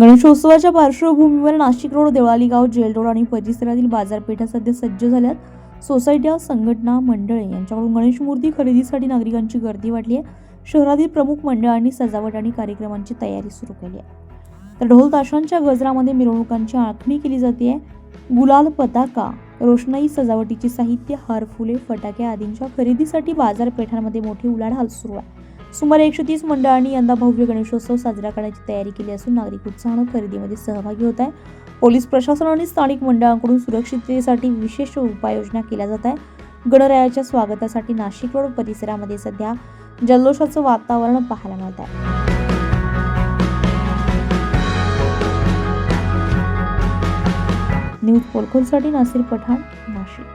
गणेशोत्सवाच्या पार्श्वभूमीवर नाशिक रोड देवळाली गाव जेल रोड आणि परिसरातील बाजारपेठा सध्या सज्ज झाल्यात. सोसायट्या संघटना मंडळे यांच्याकडून गणेश मूर्ती खरेदीसाठी नागरिकांची गर्दी वाढली आहे. शहरातील प्रमुख मंडळांनी सजावट आणि कार्यक्रमांची तयारी सुरू केली आहे. तर ढोल ताशांच्या गजरामध्ये मिरवणुकांची आखणी केली जाते. गुलाल पताका रोषणाई सजावटीचे साहित्य हार फुले फटाके आदींच्या खरेदीसाठी बाजारपेठांमध्ये मोठी उलाढाल सुरू आहे. सुमारे एकशे तीस मंडळांनी यंदा भव्य गणेशोत्सव साजरा करण्याची तयारी केली असून नागरिक उत्साहानं खरेदीमध्ये सहभागी होत आहे पोलीस प्रशासन आणि स्थानिक मंडळांकडून सुरक्षिततेसाठी विशेष उपाययोजना केल्या जात आहे गणरायाच्या स्वागतासाठी नाशिक रोड परिसरामध्ये सध्या जल्लोषाचं वातावरण पाहायला मिळत आहे. न्यूज पोलखोलसाठी नासिर पठाण नाशिक.